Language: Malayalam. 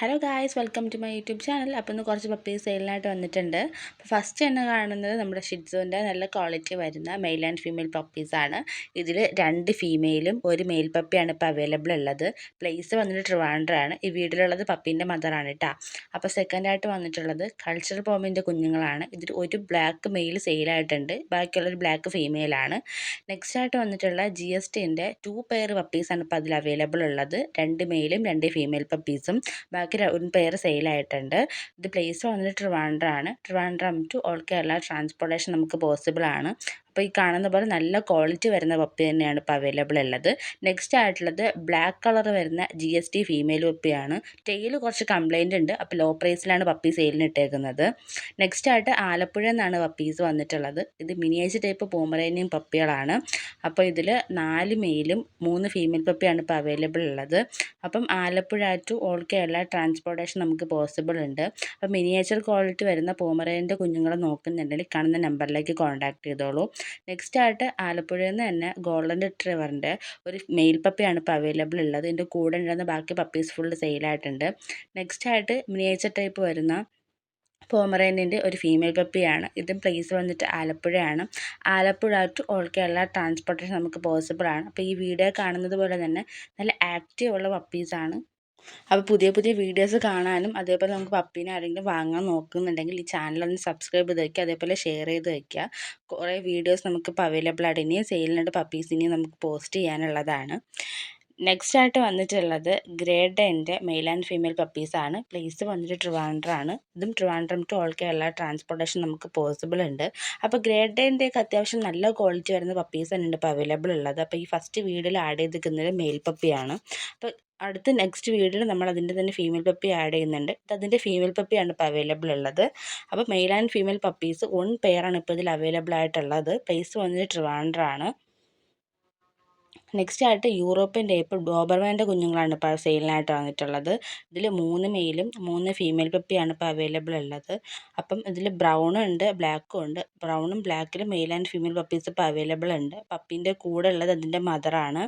Hello guys welcome to my YouTube channel അപ്പോൾ ഇന്ന് കുറച്ച് പപ്പീസ് സെയിലിനായിട്ട് വന്നിട്ടുണ്ട്. അപ്പോൾ ഫസ്റ്റ് തന്നെ കാണുന്നത് നമ്മുടെ ഷിഡ്സുവിന്റെ നല്ല ക്വാളിറ്റി വരുന്ന മെയിൽ ആൻഡ് ഫീമെയിൽ പപ്പീസാണ് ഇതിൽ രണ്ട് ഫീമെയിലും ഒരു മെയിൽ പപ്പിയാണ് ഇപ്പോൾ അവൈലബിൾ ഉള്ളത്. പ്ലേസ് വന്നിട്ട് ട്രിവാൻഡ്രാണ് ഈ വീട്ടിലുള്ളത് പപ്പീന്റെ മദറാണ് കേട്ടോ അപ്പോൾ സെക്കൻഡായിട്ട് വന്നിട്ടുള്ളത് കൾച്ചറൽ പോമിന്റെ കുഞ്ഞുങ്ങളാണ്. ഇതിൽ ഒരു ബ്ലാക്ക് മെയിൽ സെയിലായിട്ടുണ്ട് ബാക്കിയുള്ളൊരു ബ്ലാക്ക് ഫീമെയിലാണ് നെക്സ്റ്റ് ആയിട്ട് വന്നിട്ടുള്ള ജി എസ് ടിന്റെ ടു പെയർ പപ്പീസാണ് ഇപ്പോൾ അതിൽ അവൈലബിൾ ഉള്ളത്. രണ്ട് മെയിലും രണ്ട് ഫീമെയിൽ പപ്പീസും ബാക്കി ഒരു പെയർ സെയിലായിട്ടുണ്ട് ഇത് പ്ലേസ് വന്നിട്ട് ട്രിവാൻഡ്രമാണ് Trivandrum to all Kerala transportation നമുക്ക് പോസിബിൾ ആണ്. അപ്പോൾ ഈ കാണുന്ന പോലെ നല്ല ക്വാളിറ്റി വരുന്ന പപ്പി തന്നെയാണ് ഇപ്പോൾ അവൈലബിൾ ഉള്ളത്. നെക്സ്റ്റ് ആയിട്ടുള്ളത് ബ്ലാക്ക് കളർ വരുന്ന ജി എസ് ടി ഫീമെയിൽ പപ്പിയാണ് ടെയിൽ കുറച്ച് കംപ്ലൈന്റ് ഉണ്ട്. അപ്പോൾ ലോ പ്രൈസിലാണ് പപ്പി സെയിലിന് ഇട്ടേക്കുന്നത്. നെക്സ്റ്റ് ആയിട്ട് ആലപ്പുഴ നിന്നാണ് പപ്പീസ് വന്നിട്ടുള്ളത്. ഇത് മിനിയേച്ചർ ടൈപ്പ് പോമറേനിയം പപ്പികളാണ് അപ്പോൾ ഇതിൽ നാല് മെയിലും മൂന്ന് ഫീമെയിൽ പപ്പിയാണ് ഇപ്പോൾ അവൈലബിൾ ഉള്ളത്. അപ്പം Alappuzha to all Kerala transportation നമുക്ക് പോസിബിൾ ഉണ്ട്. അപ്പം മിനിയേച്ചർ ക്വാളിറ്റി വരുന്ന പോമറേന്റെ കുഞ്ഞുങ്ങളെ നോക്കുന്നുണ്ടെങ്കിൽ കാണുന്ന നമ്പറിലേക്ക് കോൺടാക്ട് ചെയ്തോളൂ. നെക്സ്റ്റ് ആയിട്ട് ആലപ്പുഴയിൽ നിന്ന് തന്നെ ഗോൾഡൻ റിട്രീവറിന്റെ ഒരു മെയിൽ പപ്പിയാണ് ഇപ്പോൾ അവൈലബിൾ ഉള്ളത്. ഇതിന്റെ കൂടെ ഉണ്ടായിരുന്ന ബാക്കി പപ്പീസ് ഫുള്ള് സെയിലായിട്ടുണ്ട് നെക്സ്റ്റ് ആയിട്ട് മിനിയേച്ചർ ടൈപ്പ് വരുന്ന പോമറേനിന്റെ ഒരു ഫീമെയിൽ പപ്പിയാണ് ഇതും പ്ലേസ് വന്നിട്ട് ആലപ്പുഴയാണ്. Alappuzha to all Kerala transportation നമുക്ക് പോസിബിളാണ് അപ്പോൾ ഈ വീഡിയോ കാണുന്നത് പോലെ തന്നെ നല്ല ആക്റ്റീവ് ഉള്ള പപ്പീസാണ് അപ്പോൾ പുതിയ പുതിയ വീഡിയോസ് കാണാനും അതേപോലെ നമുക്ക് പപ്പീനെ ആരെങ്കിലും വാങ്ങാൻ നോക്കുന്നുണ്ടെങ്കിൽ ഈ ചാനൽ ഒന്ന് സബ്സ്ക്രൈബ് ചെയ്ത് വയ്ക്കുക അതേപോലെ ഷെയർ ചെയ്ത് വയ്ക്കുക കുറേ വീഡിയോസ് നമുക്കിപ്പോൾ അവൈലബിൾ ആയിട്ട് ഇനിയും സെയിലിനുണ്ട് പപ്പീസിനെയും നമുക്ക് പോസ്റ്റ് ചെയ്യാനുള്ളതാണ്. നെക്സ്റ്റ് ആയിട്ട് വന്നിട്ടുള്ളത് ഗ്രേഡ് എന്റെ മെയിൽ ആൻഡ് ഫീമെയിൽ പപ്പീസാണ് പ്ലേസ് വന്നിട്ട് ട്രിവാൻഡ്രാണ് ഇതും Trivandrum to all Kerala transportation നമുക്ക് പോസിബിൾ ഉണ്ട് അപ്പോൾ ഗ്രേഡ് എന്റെയൊക്കെ അത്യാവശ്യം നല്ല ക്വാളിറ്റി വരുന്ന പപ്പീസ് തന്നെ ഉണ്ട് ഇപ്പോൾ അവൈലബിൾ ഉള്ളത്. അപ്പോൾ ഈ ഫസ്റ്റ് വീഡിയോയിൽ ആഡ് ചെയ്തിരിക്കുന്നത് മെയിൽ പപ്പിയാണ് അപ്പോൾ അടുത്ത നെക്സ്റ്റ് വീഡിയോയിൽ നമ്മൾ അതിന്റെ തന്നെ ഫീമെയിൽ പപ്പി ആഡ് ചെയ്യുന്നുണ്ട്. അതിന്റെ ഫീമെയിൽ പപ്പിയാണ് ഇപ്പോൾ അവൈലബിൾ ഉള്ളത്. അപ്പോൾ male and female puppies one പെയറാണ് ഇപ്പോൾ ഇതിൽ അവൈലബിൾ ആയിട്ടുള്ളത്. പ്ലേസ് വന്നിട്ട് ട്രിവാൻഡ്രാണ് നെക്സ്റ്റ് ആയിട്ട് യൂറോപ്യൻ ടൈപ്പ് ഡോബർമാന്റെ കുഞ്ഞുങ്ങളാണ് ഇപ്പോൾ സെയിലിനായിട്ട് വന്നിട്ടുള്ളത്. ഇതിൽ മൂന്ന് മെയിലും മൂന്ന് ഫീമെയിൽ പപ്പിയാണ് ഇപ്പോൾ അവൈലബിൾ ഉള്ളത്. അപ്പം ഇതിൽ ബ്രൗണും ഉണ്ട് ബ്ലാക്കും ഉണ്ട്. ബ്രൗണും ബ്ലാക്കിലും മെയിൽ ആൻഡ് ഫീമെയിൽ പപ്പീസ് ഇപ്പോൾ അവൈലബിൾ ഉണ്ട്. പപ്പീന്റെ കൂടെ ഉള്ളത് അതിന്റെ മദറാണ്